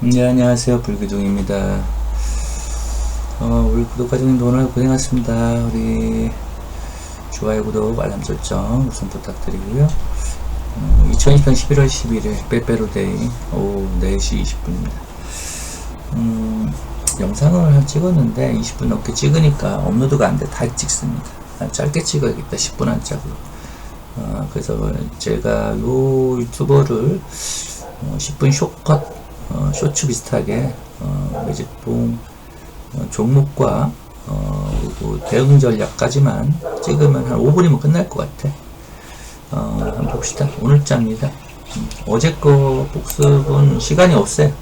네, 안녕하세요. 불기둥입니다. 어, 우리 구독자님도 오늘 고생하셨습니다. 우리 좋아요, 구독, 알람 설정 우선 부탁드리고요. 어, 2020년 11월 11일 빼빼로데이 오후 4시 20분입니다. 음, 영상을 한 찍었는데 20분 넘게 찍으니까 업로드가 안 돼. 다 찍습니다. 아, 짧게 찍어야겠다. 10분 한짝으로. 어, 그래서 제가 요 유튜버를 어, 10분 쇼컷 어, 쇼츠 비슷하게 어, 매직봉 어, 종목과 어, 그리고 대응 전략까지만 찍으면 한 5분이면 끝날 것 같아. 어, 한번 봅시다. 오늘 짭니다. 음, 어제 거 복습은 시간이 없어요.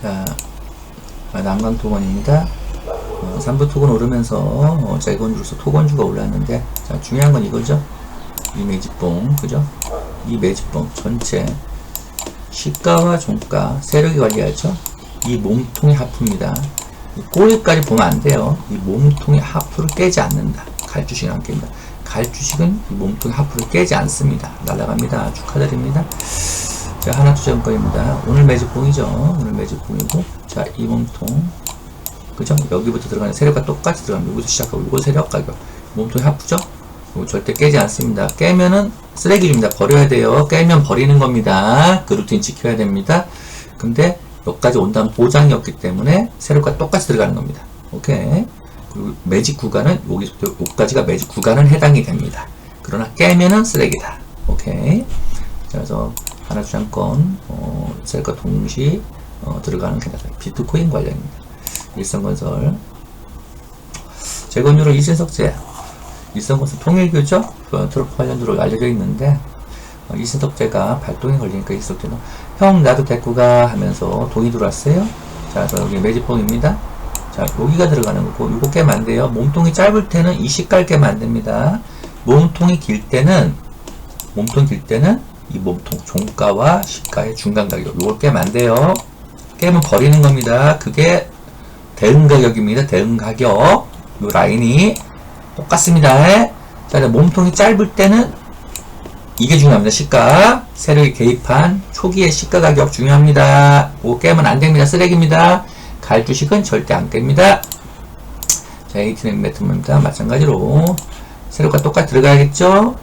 자, 아, 난강 토건입니다. 어, 3부 토건 오르면서 어, 재건주로서 토건주가 올랐는데 자 중요한 건 이거죠. 이 매집봉 그죠? 이 매집봉 전체 시가와 종가 세력이 관리하죠. 이 몸통의 하프입니다. 이 꼬리까지 보면 안 돼요. 이 몸통의 하프를 깨지 않는다. 갈주식은 안 깹니다. 갈주식은 이 몸통의 하프를 깨지 않습니다. 날아갑니다. 축하드립니다. 자, 하나 투자권입니다. 오늘 매집봉이죠. 오늘 매집봉이고, 자, 이 몸통. 그죠? 여기부터 들어가는 세력과 똑같이 들어갑니다. 여기서 시작하고, 이거 세력 가격. 몸통이 하프죠? 이거 절대 깨지 않습니다. 깨면은 쓰레기 줍니다. 버려야 돼요. 깨면 버리는 겁니다. 그 루틴 지켜야 됩니다. 근데 여기까지 온다는 보장이 없기 때문에 세력과 똑같이 들어가는 겁니다. 오케이. 그리고 매직 구간은 여기, 여기까지가 매직 구간은 해당이 됩니다. 그러나 깨면은 쓰레기다. 오케이. 그래서 하나 주장권, 어, 셀과 동시, 어, 들어가는 게 비트코인 관련입니다. 일성건설. 재건율은 이진석재. 일성건설 통일교죠? 그 트로프 관련주로 알려져 있는데, 어, 이진석재가 발동이 걸리니까 이진석재는 형, 나도 데리고 가 하면서 돈이 들어왔어요. 자, 여기 매집봉입니다. 자, 여기가 들어가는 거고, 요거 깨면 안 돼요. 몸통이 짧을 때는 이 시깔 깨면 안 됩니다. 몸통이 길 때는, 몸통 길 때는 이 몸통 종가와 시가의 중간 가격 요걸 깨면 안 돼요 깨면 버리는 겁니다 그게 대응 가격입니다 대응 가격 요 라인이 똑같습니다. 자 몸통이 짧을 때는 이게 중요합니다. 시가 세력이 개입한 초기의 시가 가격 중요합니다. 요 깨면 안 됩니다. 쓰레기입니다. 갈 주식은 절대 안 깹니다. 자 에이티넥 매트입니다. 마찬가지로 세력과 똑같이 들어가야겠죠?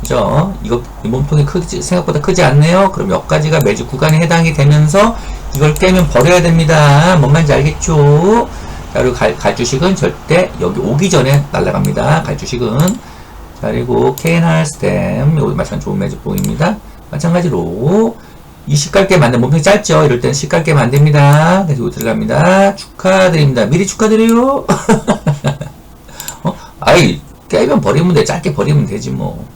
그죠? 이거 이 몸통이 크지 생각보다 크지 않네요. 그럼 여기까지가 매주 구간에 해당이 되면서 이걸 깨면 버려야 됩니다. 뭔 말인지 알겠죠? 자, 그리고 갈, 갈 주식은 절대 여기 오기 전에 날아갑니다. 갈 주식은 자, 그리고 케이날 스템 여기 마찬가지 좋은 매주봉입니다. 마찬가지로 이 시깔 깨면 안 돼. 몸통이 짧죠? 이럴 때는 시깔 깨면 안 됩니다. 그래서 이거 들어갑니다. 축하드립니다. 미리 축하드려요. 어? 아이, 깨면 버리면 돼. 짧게 버리면 되지 뭐.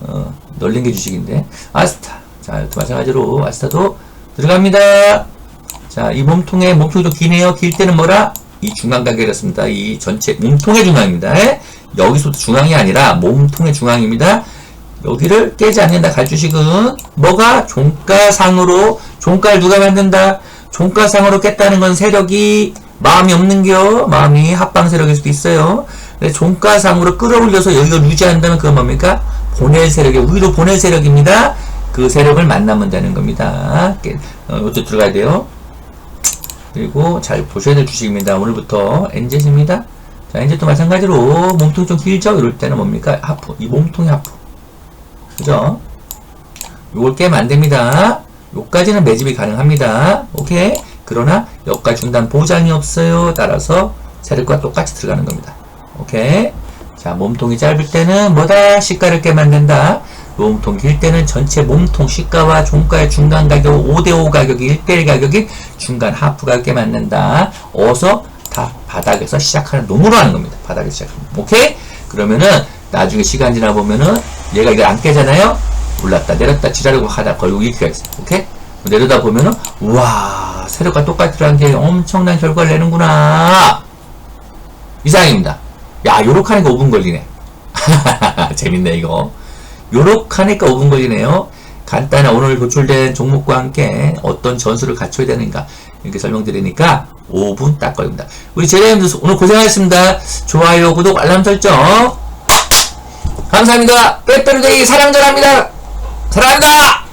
어, 널린 게 주식인데 아스타 자 마찬가지로 아스타도 들어갑니다 자 이 몸통의 몸통이 좀 기네요 길 때는 뭐라 이 중앙 가격이었습니다. 이 전체 몸통의 중앙입니다. 에? 여기서부터 중앙이 아니라 몸통의 중앙입니다. 여기를 깨지 않는다. 갈 주식은 뭐가? 종가상으로. 종가를 누가 만든다? 종가상으로 깼다는 건 세력이 마음이 없는겨? 마음이 합방 세력일 수도 있어요. 종가상으로 끌어올려서 여기가 유지한다면 그건 뭡니까? 보낼 세력의 위로 보낼 세력입니다. 그 세력을 만나면 되는 겁니다. 어, 이것도 들어가야 돼요. 그리고 잘 보셔야 될 주식입니다. 오늘부터 엔젯입니다. 자, 엔젯도 마찬가지로 몸통이 좀 길죠? 이럴 때는 뭡니까? 하프. 이 몸통이 하프. 그죠? 요걸 깨면 안 됩니다. 요까지는 매집이 가능합니다. 오케이? 그러나 여기까지 준다는 보장이 없어요. 따라서 세력과 똑같이 들어가는 겁니다. 오케이? 자, 몸통이 짧을 때는 뭐다? 시가를 깨 만든다. 몸통 길 때는 전체 몸통 시가와 종가의 중간 가격 5대5 가격이 1대1 가격이 중간 하프 가격에 맞는다. 어서 다 바닥에서 시작하는 놈으로 하는 겁니다. 바닥에서 시작합니다. 오케이? 그러면은 나중에 시간 지나 보면은 얘가 이걸 안 깨잖아요? 올랐다 내렸다 지랄하고 하다 걸고 이렇게 있어요. 오케이? 내려다 보면은 우와 세력과 들어간 게 엄청난 결과를 내는구나. 이상입니다. 야, 요렇게 하니까 5분 걸리네. 재밌네, 이거. 요렇게 하니까 5분 걸리네요. 간단한 오늘 도출된 종목과 함께 어떤 전술을 갖춰야 되는가 이렇게 설명드리니까 5분 딱 걸립니다. 우리 제자님들 오늘 고생하셨습니다. 좋아요, 구독, 알람 설정. 감사합니다. 빼빼로데이 사랑 전합니다. 사랑합니다.